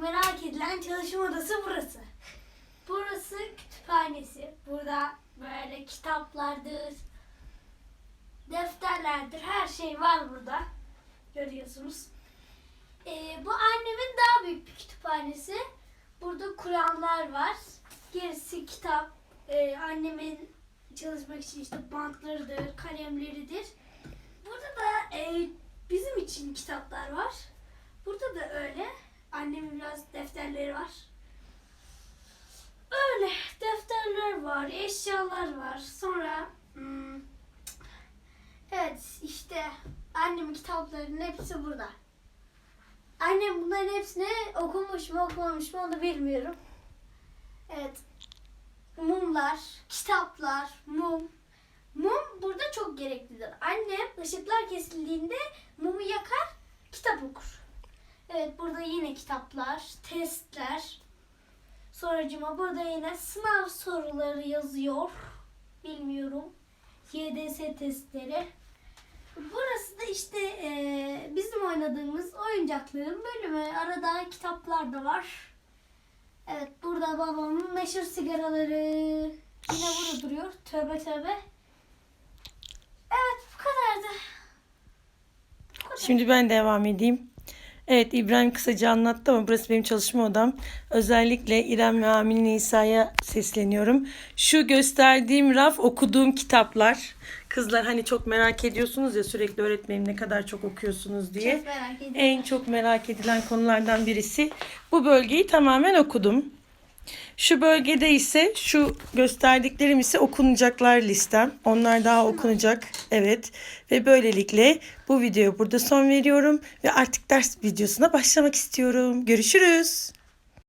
merak edilen çalışma odası burası. Burası kütüphanesi. Burada böyle kitaplardır, defterlerdir, her şey var burada. Görüyorsunuz. Ee, bu annemin daha büyük bir kütüphanesi. Burada Kur'anlar var. Gerisi kitap. Ee, annemin çalışmak için işte bantlarıdır, kalemleridir. Burada da e, bizim için kitaplar var. Burada da öyle. Annemin biraz defterleri var. Öyle defterler var, eşyalar var. Sonra hmm, evet işte annemin kitaplarının hepsi burada. Annem bunların hepsini okumuş mu okumamış mı onu bilmiyorum. Evet. Mumlar, kitaplar, mum. Mum burada çok gereklidir. Annem ışıklar kesildiğinde Evet burada yine kitaplar, testler. Sonracıma burada yine sınav soruları yazıyor. Bilmiyorum. YDS testleri. Burası da işte eee, bizim oynadığımız oyuncakların bölümü. Arada kitaplar da var. Evet burada babamın meşhur sigaraları. Yine burada duruyor. Tövbe tövbe. Evet bu kadardı. Bu kadar. Şimdi ben devam edeyim. Evet İbrahim kısaca anlattı ama burası benim çalışma odam. Özellikle İrem ve Amin Nisa'ya sesleniyorum. Şu gösterdiğim raf okuduğum kitaplar. Kızlar hani çok merak ediyorsunuz ya sürekli öğretmenim ne kadar çok okuyorsunuz diye. Çok merak ediyorum. En çok merak edilen konulardan birisi. Bu bölgeyi tamamen okudum. Şu bölgede ise şu gösterdiklerim ise okunacaklar listem. Onlar daha okunacak. Evet. Ve böylelikle bu videoya burada son veriyorum. Ve artık ders videosuna başlamak istiyorum. Görüşürüz.